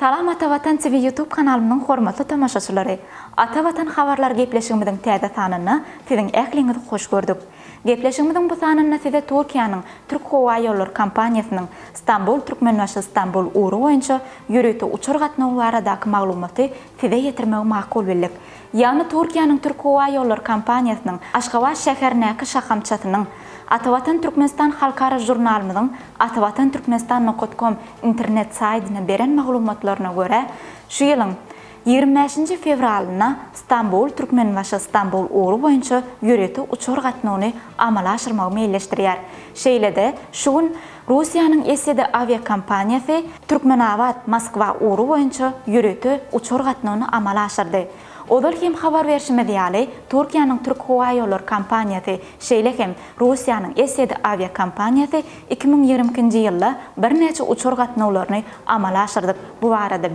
салам Атаватан ватан тв YouTube каналымның хорматлы тамашачылары ата хабарлар кеплешимидин тәзә санына, сиздин әхлиңиз қош көрдік кеплешимидин бұл санына, сизе туркияның түрк хова yo'llar kompaniyasining Стамбул turkmenlashi Стамбул uru bo'yicha yürütü uçur gatnavlaridagi mag'lumoti size білік. Яны Түрк компаниясының Атаватан Түркменстан халкара журналымыздың Атаватан internet интернет сайтына берен мәгълүматларына göre şu yılın 25 fevralına Stambul Türkmenbaşı Stambul uğru boyunca yürütü uçur gatnoni amala aşırmağı meyleştiriyar. Şeyle de şuun Русияның еседі авиакомпаниясы Түркменават Москва ору бойынша юрету учор қатынауны амал ашырды. Одыл хем хабар верші медиалы Түркияның Түрк Хуайолор компаниясы шейлі хем Русияның еседі авиакомпаниясы 2020-кінде елі бірнәчі учор қатынауларыны амал ашырды. Бұл арады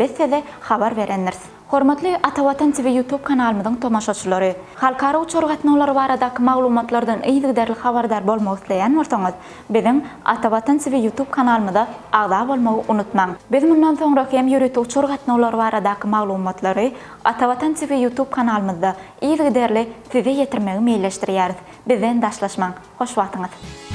хабар веренірсі. Hormatli Атаватан TV YouTube каналыдың tomaşaçylary, halkara uçur gatnawlary baradaky maglumatlardan eýdi derli хабардар bolmak isleýän bolsaňyz, biziň Атаватан TV YouTube каналыда agda bolmagy unutmaň. Biz mundan soňraky hem ýürüti uçur gatnawlary baradaky maglumatlary TV YouTube каналымызда eýdi derli size